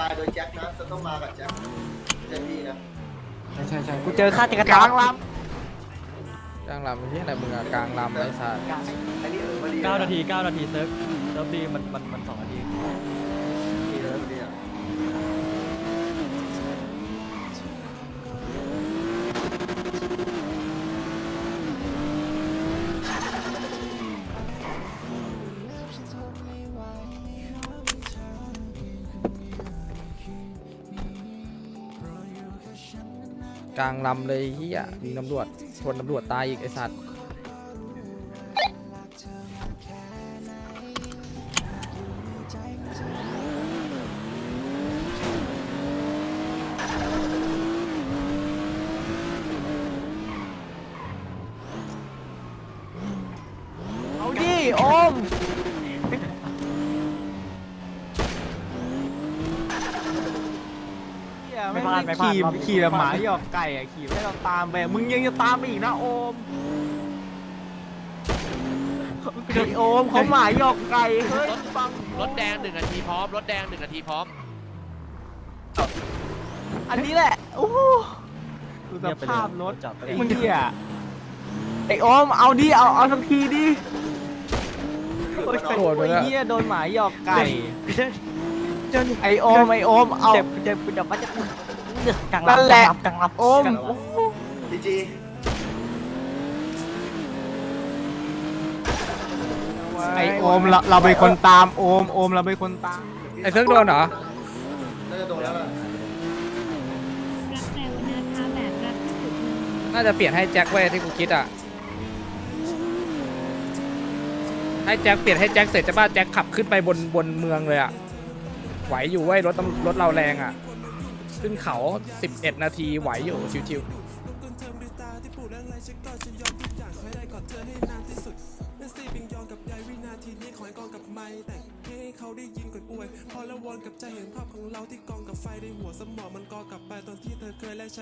บายโดยแจ็คนะจะต้องมากับแจ็คเจพี่นะใช่ใช่ใช่กูเจอฆาตกรกลางลกลางลำที่ไหนมึงอะกลางลำไอ้สัตว์อันนี้เออพอดีเก้านาทีเก้านาทีเซิร์ฟเซิร์ฟดีมันมันมันสองนาที กลางลำเลยเฮียมีตำรวจชนตำรวจตายอีกไอสัตว์ ไม่พลาดไม่พลาดขี่ขี่แบบหมาหยอกไก่อะขี่ให้เราตามไปมึงยังจะตามไปอีกนะโอมไอ้โอมเขาหมาหยอกไก่เฮ้ยฟังรถแดงหนึ่งนาทีพร้อม รถแดงหนึ่งนาทีพร้อม อันนี้แหละโอ้โหดูสเงียบไปเลยภาพรถจับไปไอ้เหี้ยไอ้โอมเอาดิเอาเอาสักทีดิโอ้ยโดนไปไอ้แล้ว เหี้ยโดนหมาหยอกไก่ ไอ้โอมไอ้โอมเอาเจ็บเจ็บเจ็บว่าจะ กลางนั่นลำแหละ กลางลำโอมดีจีไอโอมเราเราเป็นคนตามโอมโอมเราเป็นคนตาม ไอ้เซิร์กโดนเหรอ น่าจะโดนแล้วล่ะรักแปลว่านะคะแบบรักที่สุดเลย น่าจะเปลี่ยนให้แจ็คไว้ที่กูคิดอะ ให้แจ็คเปลี่ยนให้แจ็คเสร็จจะบ้าแจ็คขับขึ้นไปบนบนเมืองเลยอะ ไหวอยู่เว้ยรถตำรถเราแรงอะ ขึ้นเขา 11 นาทีไหวอยู่ชิวๆ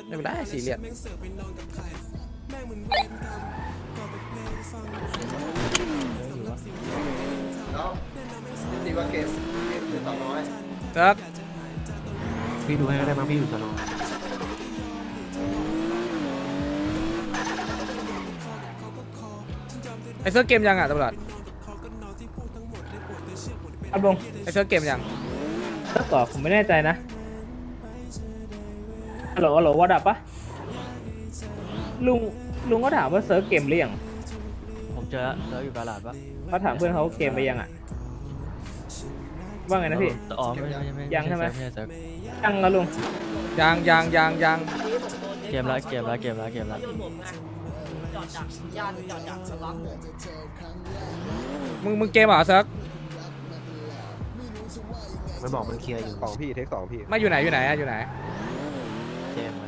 ไม่เป็นไรสี่เหลี่ยมแล้วดีกว่าเกสเกสคือสองร้อยเซิร์ก พี่ดูให้ก็ได้มั้งพี่อยู่สนอไอเซิร์กเกมยังอะตำรวจครับลุงไอเซิร์กเกมยังถ้าก่อนผมไม่แน่ใจนะฮัลโหลฮัลโหลวอดับปะลุงลุงก็ถามว่าเซิร์ฟเกมหรือยังผมเจอแล้วเซิร์ฟอยู่กาลาดปะเขาถามเพื่อนเขาเกมไปยังอะ ว่าไงนะพี่ อ๋อไม่ไม่ไม่ยังใช่ไหมไม่ใช่เซิร์ฟยังแล้วลุงยังยังยังยังเกมแล้วเกมแล้วเกมแล้วเกมแล้วมึงมึงเกมเหรอเซิร์กไม่บอกมันเคลียร์อยู่สองพี่เทคสองพี่ ไม่อยู่ไหนอยู่ไหนอะอยู่ไหน เกมไหม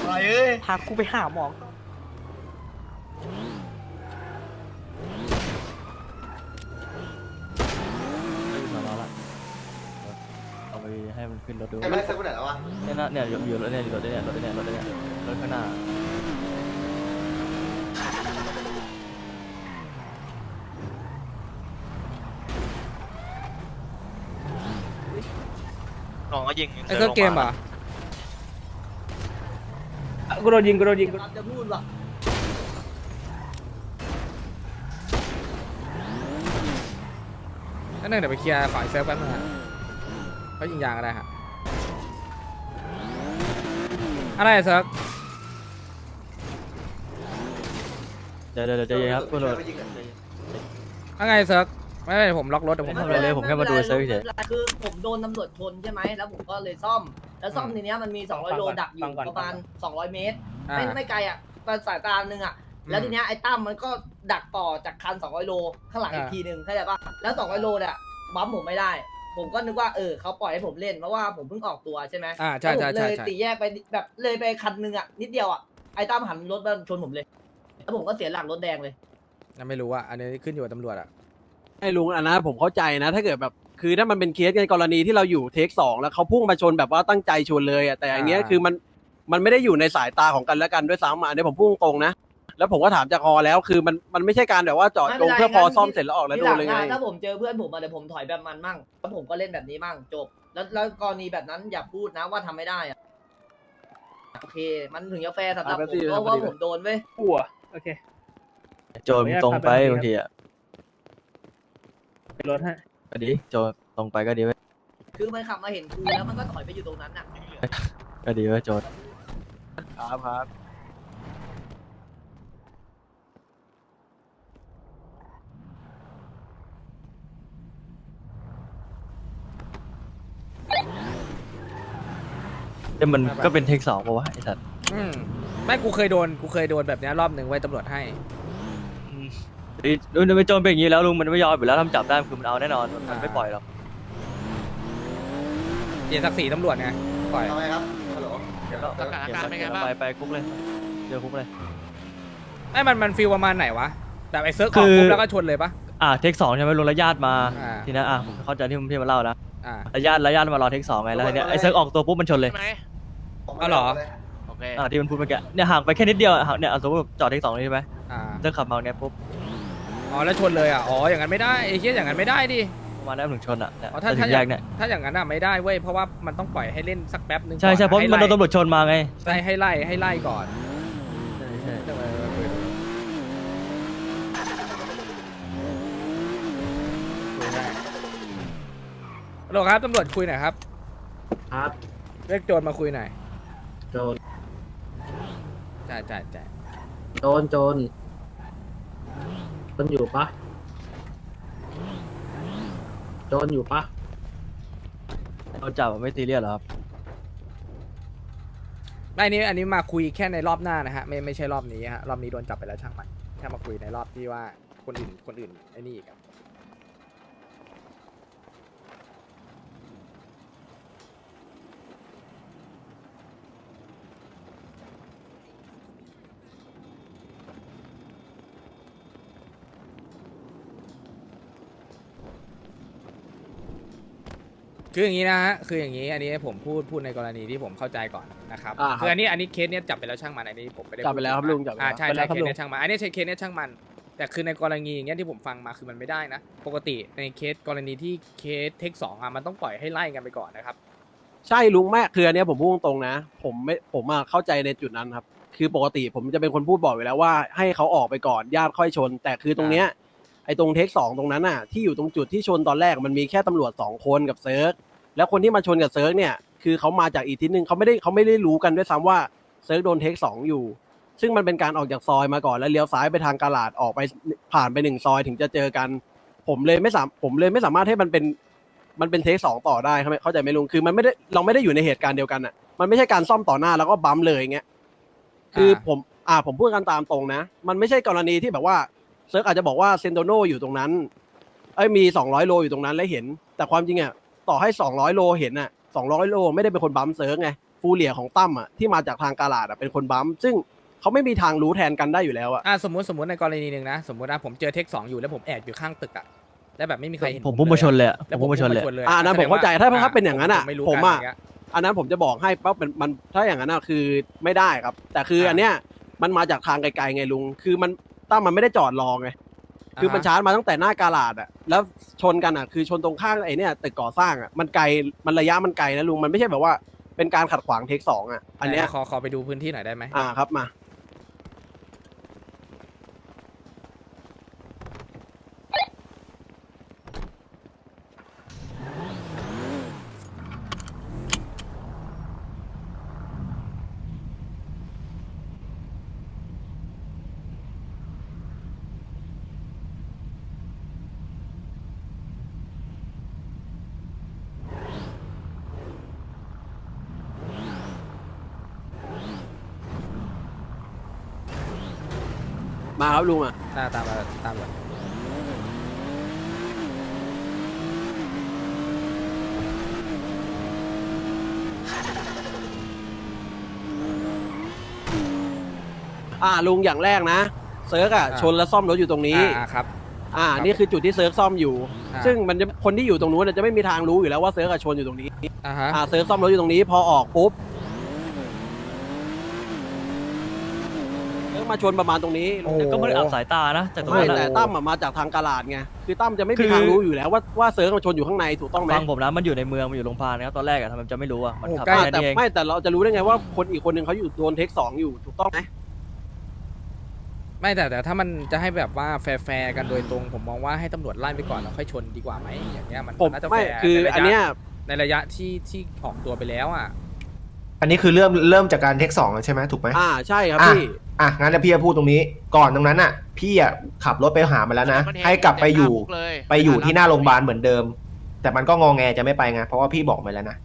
อะไรเอ้ยพากูไปหาหมอไม่อยู่สอนอละเอา ไปให้มันขึ้นรถดูไอ้ไม่ได้เซ็ตไปไหนแล้ววะเนี่ยนะเนี่ยอยู่อยู่รถเนี่ยอยู่รถเนี่ยรถเนี่ยรถเนี่ยรถข้างหน้าน้องก็ยิงไอเซิร์กเกมเหรออะกูโดนยิงกูโดนยิงกูจะพูดว่ะนั่นหนึ่งเดี๋ยวไปเคลียร์ฝ่ายเซิร์ฟแป๊บนึง ฮะเขายิงยางก็ได้ฮะอะไรอะเซิร์กเดี๋ยวเดี๋ยวเดี๋ยวใจเย็นครับคุณตำรวจไปยิงกันอะไรเซิร์กไม่ไม่ผมล็อกรถเดี๋ยวผมไม่ทำอะไรเลยผมแค่มาดูเซิร์ฟเฉยคือผมโดนตำรวจชนใช่ไหมแล้วผมก็เลยซ่อม แล้วซ่อมทีเนี้ยมันมี 200 โลดักอยู่ประมาณ 200 เมตร อ่า ไม่ไม่ไกลอะประสายตาหนึ่งอะ แล้วทีเนี้ยไอ้ตั้มมันก็ดักต่อจากคัน 200 โลข้างหลังอีกอ่า ทีหนึ่งเข้าใจปะแล้ว 200 โลเนี่ยบัมผมไม่ได้ ผมก็นึกว่าเออเขาปล่อยให้ผมเล่นเพราะว่าผมเพิ่งออกตัวใช่ไหมอ่าใช่ใช่แล้วผมใช่เลยใช่ ตีแยกไปแบบเลยไปคันหนึ่งอะนิดเดียวอะไอ้ตั้มหันรถมาชนผมเลยแล้วผมก็เสียหลักรถแดงเลยยังไม่รู้อะอันนี้ขึ้นอยู่กับตำรวจอะ ไอ้ลุงอันนะผมเข้าใจนะ ถ้าเกิดแบบคือถ้ามันเป็นเคสในกรณีที่เราอยู่เทคสองแล้วเขาพุ่งมาชนแบบว่าตั้งใจชนเลยอะแต่อันเนี้ยอ่า คือมันมันไม่ได้อยู่ในสายตาของกันและกันด้วยซ้ำอะอันนี้ผมพูดตรงๆนะ แล้วผมก็ถามจากฮอแล้วคือมันมันไม่ใช่การแบบว่าจอดจงเพื่อพอซ่อมเสร็จแล้วออกแล้วที่โดหลันเลยไงนะถ้าผมเจอเพื่อนผมมาเดี๋ยวผมถอยแบบมันมั่งแล้วผมก็เล่นแบบนี้มั่งจบ แล้วแล้วกรณีแบบนั้นอย่าพูดนะว่าทำไม่ได้อะโอเค มันถึงจะแฟร์สำหรับอะผมแป๊บเดียวเพราะว่าแป๊บเดียวผมโดนเว้ย กลัวโอเค โจรมึงตรงไปบางทีอะเป็นรถให้ก็ดีโจรตรงไปก็ดีเว้ยคือมันขับมาเห็นกูแล้วมันก็ถอยไปอยู่ตรงนั้นน่ะ ก็ดีเว้ยโจร ครับครับ แต่มันก็เป็นเทคสองปะวะไอ้สัตว์อืมไม่กูเคยโดนกูเคยโดนแบบเนี้ยรอบหนึ่งไว้ตำรวจให้ ไอ้ลุงเป็นโจรเป็นอย่างนี้แล้วลุงมันไม่ยอมอยู่แล้วทำจับได้คือมันเอาแน่นอนมันไม่ปล่อยหรอกเสียศักดิ์ศรีตำรวจไงปล่อย ทำไมครับฮัลโหลเดี๋ยวเราสถานการณ์เป็นไงบ้าง ไปไปคุกเลยเจอคุกเลย ไอ้มันมันฟีลประมาณไหนวะ แบบไอ้เซิร์ฟอคืออกปุ๊บแล้วก็ชนเลยปะ อะเทคสองใช่ไหมลุงแล้วญาติมาอ่า ทีนั้นอะผมเข้าใจที่พี่มาเล่านะอ่า แล้วญาติแล้วญาติมารอเทคสองไงแล้วทีเนี้ยไอ้เซิร์กออกตัวปุ๊บมันชนเลย ใช่ไหม อ๋อเหรอ โอเคอะที่มันพูดเมื่อกี้เนี่ยห่างไปแค่นิดเดียวอะห่างเนี่ยอะสมมติจอดเทคสองนี่ใช่ไหมอ่าเซิร์กขับมาเนี่ยปุ๊บอ๋อแล้วชนเลยอะอ๋ออย่างนั้นไม่ได้ไอ้เหี้ยอย่างนั้นไม่ได้ดิ ประมาณนั้นถึงชนอะเนี่ยอ๋อถ้าแต่ถึถ้างอแยย่าง กเนี่ยถ้าอย่างนั้นอะไม่ได้เว้ยเพราะว่ามันต้องปล่อยให้เล่นสักแป๊บนึงใช่ใช่เพก่ราะอมันโดนให้ตำรวจชนมาไงไล่ให้ไล่ให้ไล่ก่อนใช่ใช่เดี๋ยวมาคุยคุยได้ฮัลโหลครับตำรวจคุยหน่อยครับครับเรียกโจรมาคุยหน่อย โจร จ่ายจ่ายจ่ายโจร โจรโจรอยู่ปะโจรอยู่ปะโดนจับอะไม่ซีเรียสเหรอครับ ไม่อันนี้อันนี้มาคุยแค่ในรอบหน้านะฮะไม่ไม่ใช่รอบนี้ฮะรอบนี้โดนจับไปแล้วช่างมันแค่มาคุยในรอบที่ว่าคนอื่นคนอื่นไอ้นี่อีกัน คืออย่างนี้นะฮะคืออย่างนี้อันนี้ผมพูดพูดในกรณีที่ผมเข้าใจก่อนนะครับอ่าครับคืออันนี้อันนี้เคสเนี้ยจับไปแล้วช่างมันอันนี้ผมไม่ได้จับไปแล้วครับพูดลุงจับไปแล้วอ่าใช่ใช่เคสเนี้ยช่างมันอันนี้ใช่เคสเนี้ยช่างมัน แต่คือในกรณีอย่างเงี้ยที่ผมฟังมาคือมันไม่ได้นะ ปกติในเคสกรณีที่เคสเทคสองอะมันต้องปล่อยให้ไล่กันไปก่อนนะครับ ใช่ลุงแม่คืออันเนี้ยผมพูดตรงๆนะ ผมไม่ผมอะเข้าใจในจุดนั้นครับ คือปกติผมจะเป็นคนพูดบอกอยู่แล้วว่า ให้เขาออกไปก่อนญาติค่อยชน แต่คือตรงเนี้ย ไอ้ตรงเทคสองตรงนั้นน่ะที่อยู่ตรงจุดที่ชนตอนแรกมันมีแค่ตำรวจสองคนกับเซิร์กแล้วคนที่มาชนกับเซิร์กเนี่ยคือเขามาจากอีกทิศนึงเขาไม่ได้เขาไม่ได้รู้กันด้วยซ้ำว่าเซิร์กโดนเทคสองอยู่ ซึ่งมันเป็นการออกจากซอยมาก่อนแล้วเลี้ยวซ้ายไปทางกาลาดออกไปผ่านไปหนึ่งซอยถึงจะเจอกัน ผมเลยไม่สามผมเลยไม่สามารถให้มันเป็นมันเป็นเทคสองต่อได้เข้าใจเข้าใจไหมลุงคือมันไม่ได้เราไม่ได้อยู่ในเหตุการณ์เดียวกันอะมันไม่ใช่การซ่อมต่อหน้าแล้วก็บัมป์เลยอย่างเงี้ยคืออ่าผมอ่าผมพูดกันตามตรงนะ มันไม่ใช่กรณีที่แบบว่า เซิร์กอาจจะบอกว่าเซนโดโนอยู่ตรงนั้นเอ้ยมีสองร้อยโลอยู่ตรงนั้นแล้วเห็น แต่ความจริงอะต่อให้สองร้อยโลเห็นอะสองร้อยโลไม่ได้เป็นคนบัมป์เซิร์กไงฟูเลียของตั้มอะที่มาจากทางกาลาดอะเป็นคนบัมป์ซึ่งเขาไม่มีทางรู้แทนกันได้อยู่แล้วอะ อ่าสมมติสมมติในกรณีหนึ่งนะ สมมตินะผมเจอเทคสองอยู่แล้วผมแอบอยู่ข้างตึกอะแล้วแบบไม่มีใครเห็นผมพุ่งมาชนเลยอะแล้วผมพุ่งมาชนเลยพุ่งอ่านั้นผมเข้าใจถ้าถ้าเป็นอย่างนั้นอะผมไม่รู้ผมกันอะย่างเงี้ย อันนั้นผมจะบอกให้ปั๊บมันมันถ้าอย่างนั้นอะคือไม่ได้ครับ แต่คืออ่าอันเนี้ยมันมาจากทางไกลๆไงลุง คือมัน ตั้มมันไม่ได้จอดรอไงคือมันอ่าฮะชาร์จมาตั้งแต่หน้ากาลาดอะแล้วชนกันอะคือชนตรงข้างไอ้เนี่ยตึกก่อสร้างอะมันไกลมันระยะมันไกลนะลุงมันไม่ใช่แบบว่าเป็นการขัดขวางเทคสองอะอันเนี้ยขอขอไปดูพื้นที่หน่อยได้ไหมอ่าครับมา มาครับลุงอะตามตามมาตามมาอ่าลุงอย่างแรกนะ เซิร์กอะชนแล้วซ่อมรถอยู่ตรงนี้ อ่าครับ อ่า นี่คือจุดที่เซิร์ฟซ่อมอยู่ อ่า ซึ่งมันจะคนที่อยู่ตรงนู้นนะจะไม่มีทางรู้อยู่แล้วว่าเซิร์ฟอะชนอยู่ตรงนี้อ่าฮะ อ่าเซิร์ฟซ่อมรถอยู่ตรงนี้ พอออกปุ๊บ เร์ กมาชนประมาณตรงนี้โอ้ก็ไม่ได้อับสายตานะจากตรงไม่นั้นแต่อะตั้มอะมาจากทางกาลาดไงคือตั้มจะไม่คืมีอทางรู้อยู่แล้วว่าว่าเซิร์กมาชนอยู่ข้างในถูกต้องไหมฟังผมนะมันอยู่ในเมืองมันอยู่โรงพยาบาลนะครับตอนแรกอะทำไมมันจะไม่รู้อะมันโอ้ขับใกล้แค่แต่นี้เองไม่แต่เราจะรู้ได้ไงว่าคนอีกคนหนึ่งเขาอยู่โดนเทคสองอยู่ถูกต้องไหมไม่แต่แต่ถ้ามันจะให้แบบว่าแฟร์ๆกันโดยตรงผมมองว่าให้ตำรวจไล่ไปก่อนแล้วค่อยชนดีกว่าไหมอย่างเงี้ยมันผมน่าจะแฟไม่ร์คือในระยะอันเนี้ยในระยะที่ที่ออกตัวไปแล้วอะอันนี้คือเริ่มเริ่มจากการเทคสองแล้วใช่ไหมถูกไหม อ่าใช่ครับอะ พี่ อะงั้นเดี๋ยวพี่จะพูดตรงนี้ ก่อนตรงนั้นอะ พี่อะขับรถไปหามันแล้วนะ มันเห็นให้กลับไปอยู่ เต็มหน้าคุกเลยไปอยู่ที่หน้าโรงพยาบาลเหมือนเดิม แต่มันก็งองแงจะไม่ไปไงเพราะว่าพี่บอกไปแล้วนะ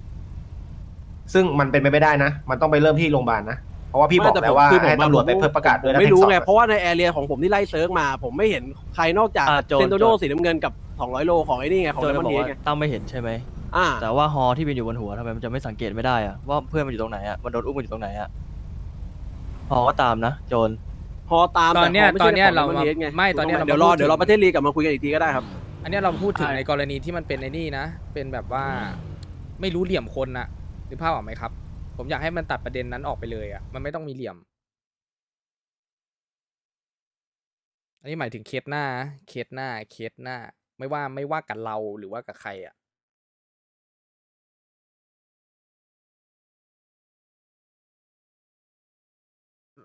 ซึ่งมันเป็นไปไม่ได้นะ มันต้องไปเริ่มที่โรงพยาบาลนะ เพราะว่าพี่บอกแล้วว่าคือผมให้ตำรวจไปเพิ่มประกาศด้วยผมนะไม่รู้แท็กสองไงอะเพราะว่าในแอเรียของผมที่ไล่เซิร์กมา ผมไม่เห็นใครนอกจากอ่าโจร เซนโตโนโจรสีน้ำเงินกับ 200 โลของไอ้นี่ไงของโจเลนมอนบอกเฮดว่าไงตั้มไม่เห็นใช่ไหม อ่าแต่ว่าฮอที่เป็นอยู่บนหัวทำไมมันจะไม่สังเกตไม่ได้อะว่าเพื่อนมันอยู่ตรงไหนอะมันโดนอุ้มมันอยู่ตรงไหนอะ ฮอก็ตามนะโจรพอตามตอนเนี้ยแต่ตอนเนี้ยขงเรา Lemon มา Head ไงไม่ตอนเนี้ยเรา เดี๋ยวรอมาพูดเดี๋ยวเราถึงประเทศลีกกลับมาคุยกันอีกทีก็ได้ครับ อันเนี้ยเราพูดถึงใช่ ในกรณีที่มันเป็นไอ้นี่นะ เป็นแบบว่าไม่รู้เหลี่ยมคนน่ะนึกภาพออกไหมครับ ผมอยากให้มันตัดประเด็นนั้นออกไปเลยอะมันไม่ต้องมีเหลี่ยม อันนี้หมายถึงเคสหน้านะเคสหน้าเคสหน้า ไม่ว่าไม่ว่ากับเราหรือว่ากับใครอะ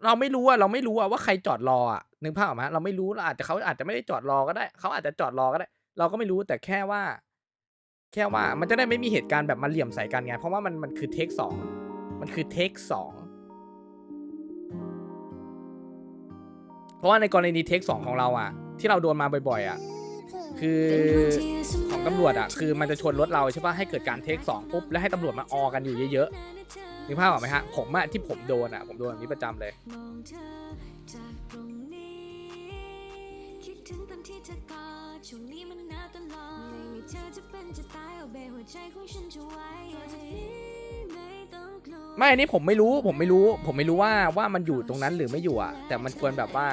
เราไม่รู้อะเราไม่รู้อะว่าใครจอดรออะนึกภาพออกไหมเราไม่รู้เราอาจจะเขาอาจจะไม่ได้จอดรอก็ได้เขาอาจจะจอดรอก็ได้ เราก็ไม่รู้แต่แค่ว่า แค่ว่ามันจะได้ไม่มีเหตุการณ์แบบมาเหลี่ยมใส่กันไงเพราะว่ามันมันคือเทคสองมันคือเทคสองเพราะว่าในกรณีเทคสองของเราอะที่เราโดนมาบ่อยๆอะคือของตำรวจอะคือมันจะชนรถเราใช่ปะให้เกิดการเทคสองปุ๊บแล้วให้ตำรวจมาออกันอยู่เยอะๆ นึกภาพออกไหมฮะ ผมอะที่ผมโดนอะผมโดนแบบนี้ประจำเลยคิดถึงตอนที่เลอดไม่มีเธอจะเป็นจะตายเอาเบหัวใจของฉันจะไว้ไม่ต้องกลัวไม่อันนี้ผมไม่รู้ ผมไม่รู้ ผมไม่รู้ว่าว่ามันอยู่ตรงนั้นหรือไม่อยู่อะแต่มันควรแบบว่า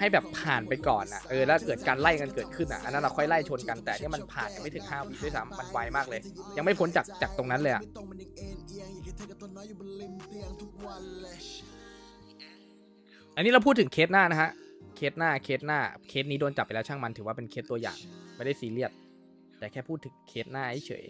ให้แบบผ่านไปก่อนอะเออแล้วเกิดการไล่กันเกิดขึ้นอะอันนั้นเราค่อยไล่ชนกันแต่เนี่ยมันผ่านยังไม่ถึงห้าวิด้วยซ้ำมันไวมากเลย ยังไม่พ้นจากจากตรงนั้นเลยอะ อันนี้เราพูดถึงเคสหน้านะฮะ เคสหน้า เคสหน้า เคสนี้โดนจับไปแล้วช่างมันถือว่าเป็นเคสตัวอย่าง ไม่ได้ซีเรียส แต่แค่พูดถึงเคสหน้าเฉย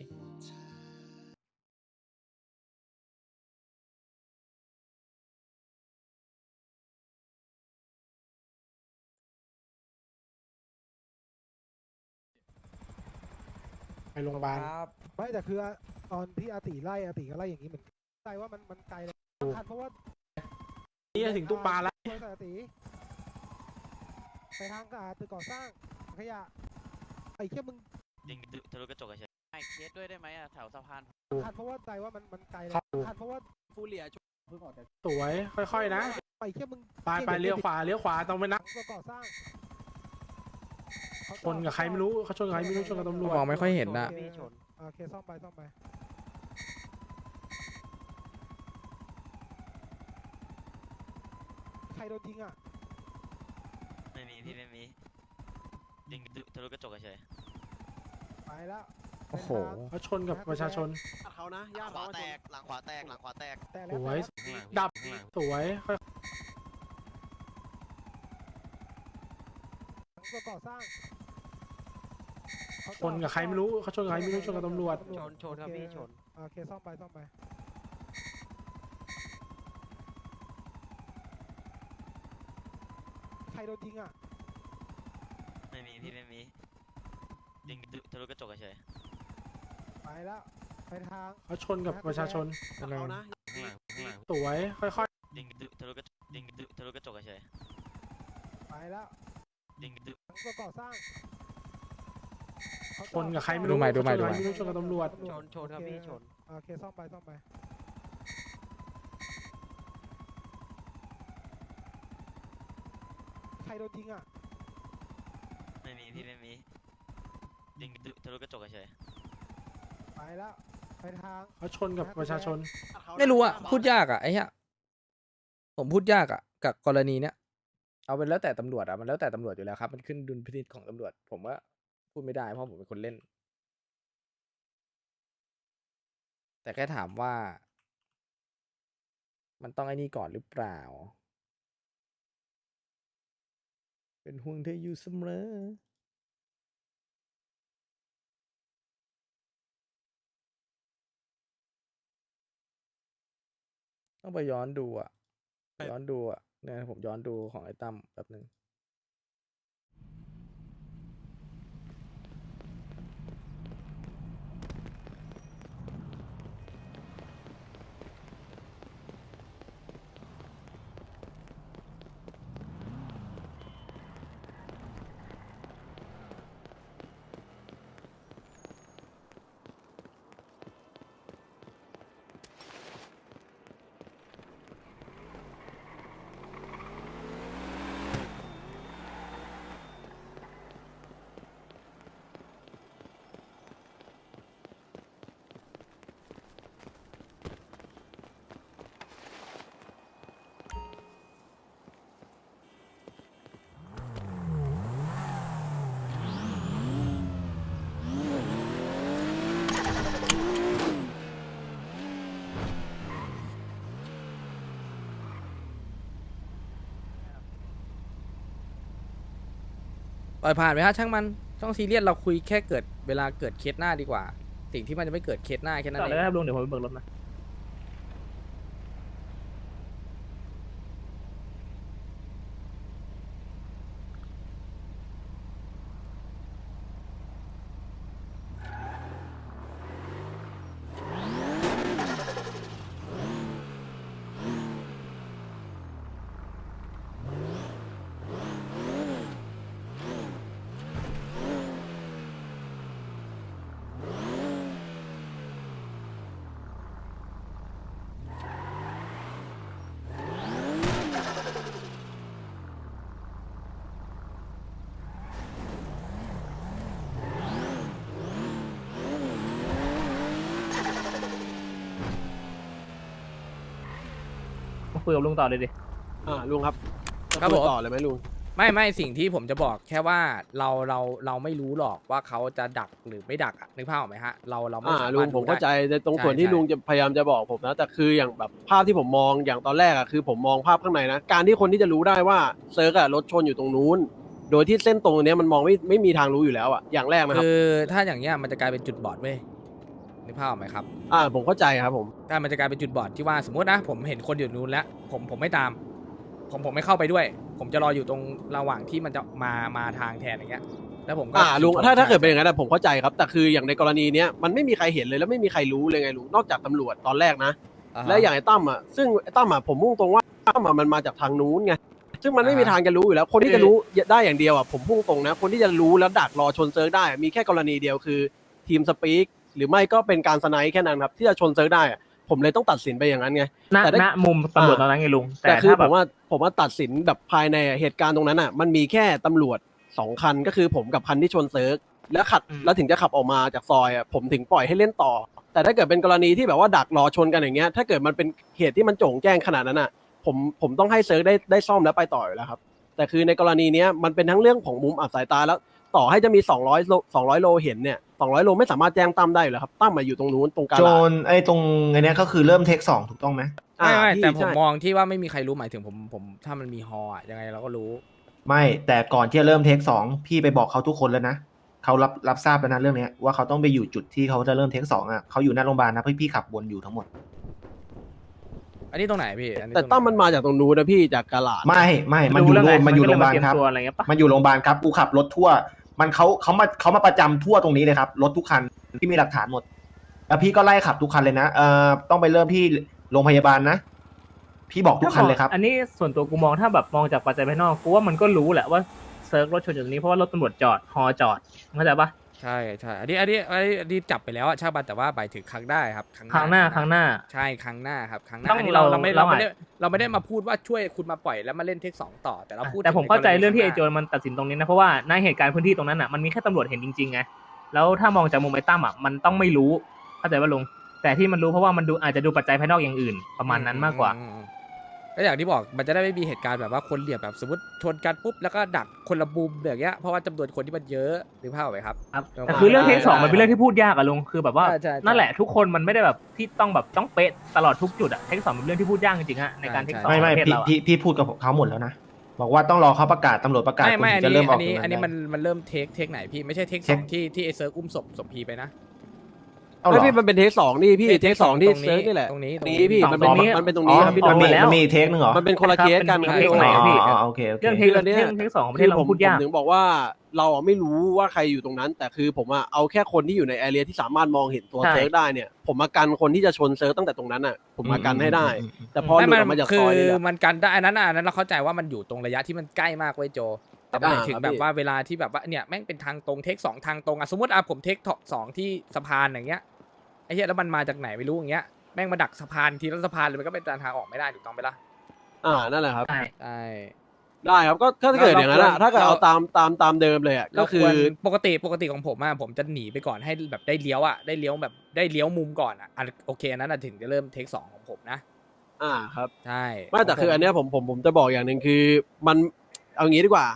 ไปโรงพยาบาลไม่แต่คือตอนที่อาติไล่อาติก็ไล่อย่างนี้เหมือน ใจว่ามันมันไกลเลยทันเพราะว่านี่จะถึงตุ๊กปลาแล้วช่วยใส่อาติไปทางสะอาดตึกก่อสร้างขยะไอ้เชี่ยมึงยิงทะลุกระจกเฉยไอ้เคสด้วยได้ไหมอะแถวสะพานทันเพราะว่าใจว่ามันมันไกลเลยทันเพราะว่าฟูเลียสวยค่อยๆนะไอ้เชี่ยมึงไปไปเลี้ยวขวาเลี้ยวขวาต้องไปนักตึกก่อสร้างเขาชนกับใครไม่รู้เขาชนกับใครไม่รู้ชนกับตำรวจมองไม่ค่อยเห็นน่ะโอเคโอเคซ่อมไปซ่อมไป รโดนยิงอะไม่มีพี่ไม่มียิงทะลุกระจกเฉยไปแล้วโอ้โหเขาชนกับประชาชนเขานะญาติขวาเขามาแตชนกหลังขวาแตกหลังขวาแตกแต่สแล้ววยแต่แล้วดับสวยค่อยตัวก่อสร้างชนกับใครไม่รู้เขาชนกับใครไม่รู้ชนกับตำรวจชนชนครับพี่ชนโอเคซ่อมไปซ่อมไป โดนยิงอะไม่มีพี่ไม่มียิงทะลุกระจกเฉยไปแล้วไปทางเขาชนกับประชาชนเขานะสวยค่อยยิงทะลุกระจกยิงทะลุกระจกเฉยไปแล้วยิงตัวก่อสร้างๆชนกับใครไม่ดูรู้ใหม่ดูใหม่เขาชนกับดูใหม่ใครไม่รู้ชนกับตำรวจชนชนครับพี่ชนโอเคซ่อมไปซ่อมไป รโดนยิงอะไม่มีพี่ไม่มียิงทะลุกระจกเฉยไปแล้วไปทาง เขาชนกับประชาชน ไม่รู้อะพูดยากอะไอ้เหี้ยผมพูดยากอะกับกรณีเนี้ยเอาเป็นแล้วแต่ตำรวจอะมันแล้วแต่ตำรวจอยู่แล้วครับ มันขึ้นดุลพินิจของตำรวจ ผมว่าพูดไม่ได้เพราะผมเป็นคนเล่น แต่แค่ถามว่า มันต้องไอ้นี่ก่อนหรือเปล่า เป็นห่วงเธออยู่เสมอต้องไปย้อนดูอะ ย้อนดูอะเนี่ยผมย้อนดูของไอ้ตั้มแบบหนึ่ง ปล่อยผ่านไปฮะช่างมันต้องซีเรียสเราคุยแค่เกิดเวลาเกิดเคสหน้าดีกว่า สิ่งที่มันจะไม่เกิดเคสหน้าแค่นั้นต่อเอเลยง นะครับลุงเดี๋ยวผมไปเบิกรถนะ คุยกับลุงต่อเลยดิ อ่าลุงครับจะครับคุผยมต่อเลยไหมลุง ไม่ไม่สิ่งที่ผมจะบอกแค่ว่าเราเราเราไม่รู้หรอกว่าเขาจะดักหรือไม่ดักอะนึกภาพออกไหมฮะ เราเราไม่อ่าสาลุมารถงผมรู้เข้าใจได้ ในตรงใช่ส่วนที่ใช่ ลุงจะพยายามจะบอกผมนะแต่คืออย่างแบบภาพที่ผมมองอย่างตอนแรกอะคือผมมองภาพข้างในนะการที่คนที่จะรู้ได้ว่าเซิร์กอะรถชนอยู่ตรงนู้น โดยที่เส้นตรงเนี้ยมันมองไม่ไม่มีทางรู้อยู่แล้วอะอย่างแรกนะครับ คือถ้าอย่างเงี้ยมันจะกลายเป็นจุดบอดเว้ย นึกภาพออกไหมครับอ่าผมเข้าใจครับผมถ้ามันจะกลายเป็นจุดบอดที่ว่าสมมตินะ ผมเห็นคนอยู่นู้นแล้ว ผมผมไม่ตาม ผมผมไม่เข้าไปด้วย ผมจะรออยู่ตรงระหว่างที่มันจะมามาทางแทนอย่างเงี้ย แล้วผมก็อ่าลุงขี่ชนถ้าถ้าใช่เกิดเป็นอย่างนั้นอะผมเข้าใจครับ แต่คืออย่างในกรณีเนี้ยมันไม่มีใครเห็นเลยแล้วไม่มีใครรู้เลยไงลุงนอกจากตำรวจตอนแรกนะ อ่าฮะ และอย่างไอ้ตั้มอะซึ่งไอ้ตั้มอะผมมุ่งตรงว่าตั้มอะมันมาจากทางนู้นไงซึ่งมันไม่มีอ่าฮะทางจะรู้อยู่แล้ว คนที่จะรู้ได้อย่างเดียวอะผมพุ่งตรงนะ คนที่จะรู้แล้วดักรอชนเซิร์ฟได้อะมีแค่กรณีเดียวคือทีมสปีก หรือไม่ก็เป็นการสไนด์แค่นั้นครับ ที่จะชนเซิร์ฟได้อะผมเลยต้องตัดสินไปอย่างนั้นไงณแต่ได้ณมุมตำรวจตอนนั้นไงลุงแต่แต่คือถ้าผแบบมว่าผมว่าตัดสินแบบภายในเหตุการณ์ตรงนั้นอะ มันมีแค่ตำรวจสองคันก็คือผมกับคันที่ชนเซิร์ฟแล้วขัดอืมแล้วถึงจะขับออกมาจากซอยอะผมถึงปล่อยให้เล่นต่อ แต่ถ้าเกิดเป็นกรณีที่แบบว่าดักรอชนกันอย่างเงี้ยถ้าเกิดมันเป็นเหตุที่มันโจ่งแจ้งขนาดนั้นอะผมผมต้องให้เซิร์ฟได้ได้ซ่อมแล้วไปต่ออยู่แล้วครับ แต่คือในกรณีเนี้ยมันเป็นทั้งเรื่องของมุมอับสายตาแล้ว ต่อให้จะมี 200โล200 โลเห็นเนี่ย 200โลไม่สามารถแจ้งตั้มได้อยู่แล้วครับตั้มมาอยู่ตรงนู้นตรงกลางโจนไอ้ตรงไอ้เนี้ยก็คือเริ่มเทคสองถูกต้องไหมไม่ไม่แต่ผมใช่มองที่ว่าไม่มีใครรู้หมายถึงผมผมถ้ามันมีฮออะยังไงเราก็รู้ ไม่แต่ก่อนที่จะเริ่มเทคสองพี่ไปบอกเขาทุกคนแล้วนะเขารับรับทราบแล้วนะเรื่องเนี้ยว่าเขาต้องไปอยู่จุดที่เขาจะเริ่มเทคสองอะเขาอยู่หน้าโรงพยาบาลนะพี่พี่ขับวนอยู่ทั้งหมด อันนี้ตรงไหนพี่อันนี้แต่รงไหตั้มมันมาจากตรงนู้นนะพี่จากกาลาด ไม่ไม่มันอยู่แล้วโรไงงมันอยู่ก็โรเลงพยาบาลเตรียมครับตัวอะไรเงี้ยปะมันอยู่โรงพยาบาลครับกูขับรถทั่ว มันเขาเขามาเขามาประจำทั่วตรงนี้เลยครับรถทุกคันที่มีหลักฐานหมด แล้วพี่ก็ไล่ขับทุกคันเลยนะเอ่อต้องไปเริ่มที่โรงพยาบาลนะพี่บอกทุกคันเลยครับ อันนี้ส่วนตัวกูมองถ้าแบบมองจากปัจจัยภายนอกกูว่ามันก็รู้แหละว่าเซิร์ฟรถชนอย่างนี้เพราะว่ารถตำรวจจอดฮอจอดเข้าใจปะ ใช่ใช่อันนี้อันนี้อันนี้อันนี้จับไปแล้วอะช่างมันแต่ว่าไปถึงครั้งได้ครับครั้งหน้าครั้งหน้า ใช่ครั้งหน้าครับครั้งหน้าต้องอันนี้เราเราเราไม่เราเราไม่ได้อาจเราไม่ได้มาพูดว่าช่วยคุณมาปล่อยแล้วมาเล่นเทคสองต่อแต่เราพูดแต่ผมถึเข้าใจกณีเรื่องที่ไอข้าโจหรมันตัดสินตรงนี้นะ เพราะว่าในเหตุการณ์พื้นที่ตรงนั้นอะมันมีแค่ตำรวจเห็นจริงๆไงแล้วถ้ามองจากมุมไอ้ตั้มอะมันต้องไม่รู้เข้าใจป่ะลุงแต่ที่มันรู้เพราะว่ามันดูอาจจะดูปัจจัยภายนอกอย่างอื่น ประมาณนั้นมากกว่า อือืม ก็อย่างที่บอกมันจะได้ไม่มีเหตุการณ์แบบว่าคนเหลี่ยมแบบสมมติชนกันปุ๊บแล้วก็ดักคนละมุมแบบเนี้ยเพราะว่าจำนวนคนที่มันเยอะหรือภาพออกไหมครับ ครับเราแต่คือเรื่องเทคสองได้มันเป็นเรื่องที่พูดยากอะลุงคือแบบว่า ใช่ใช่ใช่ นั่นแหละทุกคนมันไม่ได้แบบที่ต้องแบบต้องเป๊ะตลอดทุกจุดอะเทคสองเป็นเรื่องที่พูดยากจริงๆฮะในการเทคสองไม่ไม่ประเทศพี่เราอะพี่พี่พูดกับเขาหมดแล้วนะ บอกว่าต้องรอเขาประกาศตำรวจประกาศไม่ไม่คุอัณนถึงจะนี้เริ่มออัอกนนี้ตรงอันนี้ได้มันมันเริ่มเทคเทคไหนพี่ไม่ใช่เทคเทสคองที่ที่ไอเซิร์ฟอุ้มศพศพพีไปนะ เอาเหรไม่อพี่มันเป็นเทคสองนี่พี่เทคเทคสองที่ตรงนี้เซิร์ฟนี่แหละตรงนี้ตรงนี้พี่สองมันเป็นตรงนี้มันเป็นตรงอ๋นี้อครับพี่มันมีออกมาแล้วมันมีเทคหนึ่งเหรอมันเป็นคนละเคสกันครับเทพี่คไหนอะพี่ อ๋อโอเคโอเค เรื่องเทคืคออันเนี้ยเรื่องเทคสองของประเทคืศอเราผมพูดผมยากถึงบอกว่าเราอะไม่รู้ว่าใครอยู่ตรงนั้น แต่คือผมอะเอาแค่คนที่อยู่ในแอเรียที่สามารถมองเห็นตัวใช่ เซิร์ฟได้เนี่ย ผมมากันคนที่จะชนเซิร์ฟตั้งแต่ตรงนั้นอะผมมากันให้ได้อืมอืมแต่พอหลุดไม่ออกมาจากคืซออยนี่แหละ มันกันได้อันนั้นอะอันนั้นเราเข้าใจว่ามันอยู่ตรงระยะที่มันใกล้มากเว้ยโจ แต่หมายถึงอ่าครับแบบพี่ ว่าเวลาที่แบบว่าเนี่ยแม่งเป็นทางตรงเทคสองทางตรงอะสมมติอะผมเทคสองที่สะพานอย่างเงี้ยไอ้ เหี้ยแล้วมันมาจากไหนไม่รู้อย่างเงี้ยแม่งมาดักสะพานทีละสะพานเลยมันก็เป็นทางออกไม่ได้ถูกต้องไหมล่ะอ่านั่นแหละครับ ใช่ ใช่ ได้ครับก็ถ้าเกิดอย่างนั้นอะเราควรถ้าเกิดเรา เอาตามตามตามเดิมเลยอะก็เราคืวอรปกติปกติของผมอะผมจะหนีไปก่อนให้แบบได้เลี้ยวอะได้เลี้ยวแบบได้เลี้ยวมุมก่อนอะอันโอเคอันนั้นอะถึงจะเริ่มเทคสองของผมนะอ่าครับ ใช่ไม่แต่คืออันเนี้ยผมผมผมจะบอกอย่างหนึ่งคือมันเอางี้ดีกว่า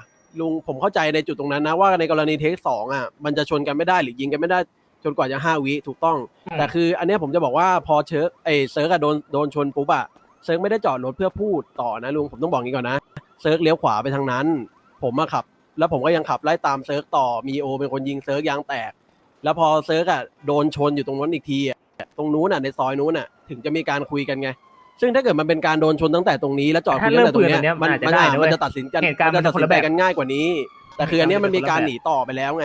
ลุงผมเข้าใจในจุดตรงนั้นนะว่าในกรณีเทคสองอะมันจะชนกันไม่ได้หรือยิงกันไม่ได้ จนกว่าจะห้าวิถูกต้องอืมแต่คืออันเนี้ยผมจะบอกว่าพอเชิร์กไอเซิร์กอะโดนโดนชนปุ๊บอะเซิร์กไม่ได้จอดรถเพื่อพูดต่อนะลุงผมต้องบอกงี้ก่อนนะเซิร์กเลี้ยวขวาไปทางนั้น ผมมาขับ แล้วผมก็ยังขับไล่ตามเซิร์กต่อมีโอ เป็นคนยิงเซิร์กยางแตก แล้วพอเซิร์กอะโดนชนอยู่ตรงนั้นอีกทีอะตรงนู้นอะในซอยนู้นอะถึงจะมีการคุยกันไงซึ่งถ้าเกิดมันเป็นการโดนชนตั้งแต่ตรงนี้แล้วจอดคุยตั้งแต่ตรงเนี้ยถ้าเริ่มคุยกันเนี้ยมัมันนอาจจะมันได้อะนะเว้มันยจะตัดสินกันเหตุการณ์มันจะมันตัดคนสินละใจแบบกันง่ายกว่านี้ แต่คืออันเนี้ยมันมีการเหตุการณ์หนีต่อไปแล้วไง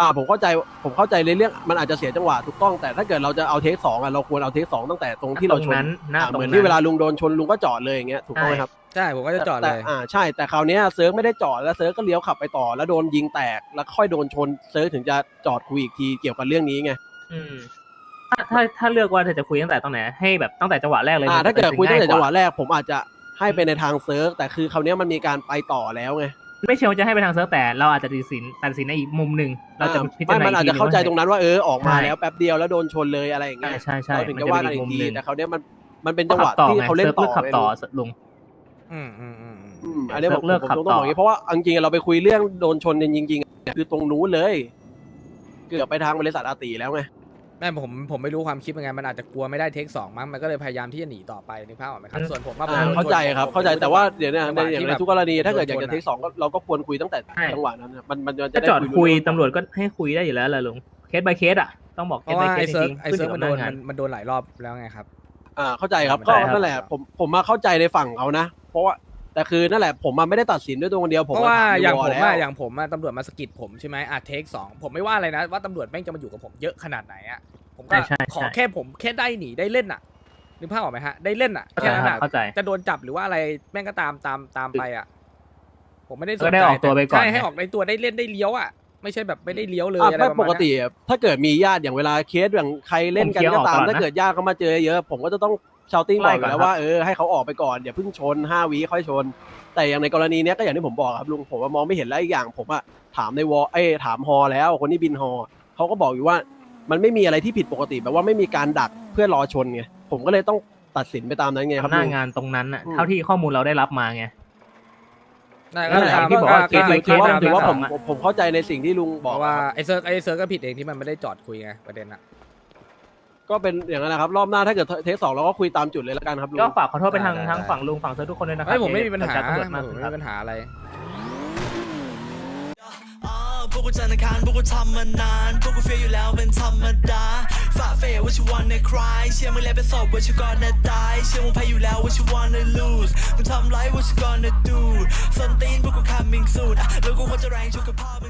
อ่าผมเข้าใจผมเข้าใจในเรื่องมันอาจจะเสียจังหวะถูกต้องแต่ถ้าเกิดเราจะเอาเทคสองอะเราควรเอาเทคสองตั้งแต่ตรงที่เราชตรงนนั้นหน้าอ่าตรงเหมือนนั้นที่เวลาลุงโดนชนลุงก็จอดเลยอย่างเงี้ยถูกต้องไหมครับใช่ผมก็จะจอดแต่เลยอ่าใช่แต่คราวเนี้ยเซิร์ฟไม่ได้จอดแล้วเซิร์ฟก็เลี้ยวขับไปต่อแล้วโดนยิงแตกแล้วค่อยโดนชนเซิร์ฟถึงจะจอดคุยอีกทีเกี่ยวกับเรื่องนี้ไง อืมถ้าถ้าถ้าเลือกว่าเธอจะคุยตั้งแต่ตรงไหนให้แบบตั้งแต่จังหวะแรกเลยอ่ามันถ้าเกิดจะคุยตั้งแต่ง่าจังหกวะแรกผมอาจจะให้ไปในทางเซิร์ฟแต่คือคราวเนี้ยมันมีการไปต่อแล้วไง ไม่เชียวจะให้ไปทางเซิร์ฟแต่เราอาจจะตัดสินตัดสินในอีกมุมหนึ่งเราจะอ่พิจารไม่ณามันอาจจะเข้าใจตรงนั้นว่าเออออกมาใช่แล้วแป๊บเดียวแล้วโดนชนเลยอะไรอย่างใช่เงี้ยใช่ใช่เราถึงมันจะจะว่าเป็นกันอีอีกกมุมทีหนึ่งแต่คราวเนี้ยมันมันเป็นก็จังหขัวะบต่อที่ไงเขาเล่นเซิร์ฟต่เลือกขับต่อไงลุงอืมอืมอืมอืมอืมอันนี้ผมเลิกผมขับต้องต่อบอกอย่างนี้เพราะว่าเอาจริงๆเราไปคุยเรื่องโดนชนจริงๆคือตรงนู้นเลย เกือบไปทางบริษัทอาติแล้วไง ไม่ผมผมไม่รู้ความคิดเป็นไงมันอาจจะกลัวไม่ได้เทคสองมั้งมันก็เลยพยายามที่จะหนีต่อไปนึกภาพออกไหมครับอืมส่วนผมว่าผมอ่าโดนเข้าใจชนครับผมเข้าใจผมแต่ว่าเดี๋ยวเนี้จังหวะในอย่างที่ในแบบทุกกรณีถ้าเกิดอยากโดจะนชนเทคสองก็เราก็ควรคุยตั้งแต่ใช่จังหวะนั้นนะมันมันจะถ้าได้จอดคุยเรื่องตำรวจก็ให้คุยได้อยู่แล้วแหละลุงเคส by เคสอะต้องบอกเพเคสราะ by ว่าเคไอสจเซิร์ฟริงๆไอขึ้นอเซิร์ฟยู่มักับนหโดน้านงาน มันมันโดนหลายรอบแล้วไงครับ อ่าเข้าใจครับไม่ก็ได้ครับ นั่นแหละผมผมมาเข้าใจในฝั่งเขานะ เพราะว่า แต่คือนั่นแหละผมมาไม่ได้ตัดสินด้วยตัวคนเดียวผมเพราะว่าถมอย่างวผมแล้วอะอย่างผมอะตำรวจมาสะกิดผมใช่ไหมอะเทคสองผมไม่ว่าอะไรนะว่าตำรวจแม่งจะมาอยู่กับผมเยอะขนาดไหนอะผมก็ใช่ใช่ขอใช่ แค่ผมแค่ได้หนีได้เล่นอะนึกภาพออกไหมฮะได้เล่นอะเข้าใจแค่นั้นครับอะเข้าใจ จะโดนจับหรือว่าอะไรแม่งก็ตามตามตามไปอะผมไม่ได้สนก็ใจได้ออกตัวไปก่อน ใช่ให้ไงออกในตัวได้เล่นได้เลี้ยวอะไม่ใช่แบบไม่ได้เลี้ยวเลยอะอะไรไม่ประปมาณกเนี้ยติอะถ้าเกิดมีญาติอย่างเวลาเคสอย่างใครเล่นกันผมเคลียร์ก็ออกตาม ก่อนนะ ถ้าเกิดญาติเขามาเจอเยอะ ผมก็จะต้อง ชาวติ้งบไล่อกอก่อนยู่แล้วครับว่าเออให้เขาออกไปก่อนอย่าเพิ่งชนห้าวิค่อยชน แต่อย่างในกรณีเนี้ยก็อย่างที่ผมบอกครับลุงผมว่ามองไม่เห็นแล้วอีกอย่างผมอะถามในวอเอ้ยถามฮอแล้วคนที่บินฮอเขาก็บอกอยู่ว่ามันไม่มีอะไรที่ผิดปกติแบบว่าไม่มีการดักเพื่อรอชนไงผมก็เลยต้องตัดสินไปตามนั้นไงครับหน้าลุงงานตรงนั้นอะอืม เท่าที่ข้อมูลเราได้รับมาไงได้นั่นแหละตามที่บอกว่าก็เคส by ถือว่าเคสถือว่าแบบผมนั้นอะผมผมเข้าใจในสิ่งที่ลุงเพบอกราะว่าครับไอเซิร์ฟไอเซิร์ฟก็ผิดเองที่มันไม่ได้จอดคุยไงประเด็นอะ ก็เป็นอย่างนั้นนะครับรอบหน้าถ้าเกิดเทสสองเราก็คุยตามจุดเลยแล้วกันครับลุง ก็ฝากขอโทษไปทางได้ได้ทางฝั่งลุงฝั่งเซิร์ฟทุกคนด้วยนะครัไม่ผมไม่มีปัญหาจัดตำรวจผมมากไม่ครัมีบปัญหาอะไร อ่าพวกกูจันทร์อังคารพวกกูทำมานาน พวกกูเฟียอยู่แล้วเป็นธรรมดาฝ่าเฟยว่าชิวันในคลายเชื่อมึงแล้วเป็นศพว่าชิวก่อนนะตาย เชื่อมึงแพ้อยู่แล้วว่าชิวันใน lose มึงทำไรว่าชิ gonna do ส้นตีนพวกกู coming soon อะแล้วกูควรจะแรงชุกกับพ่อมึง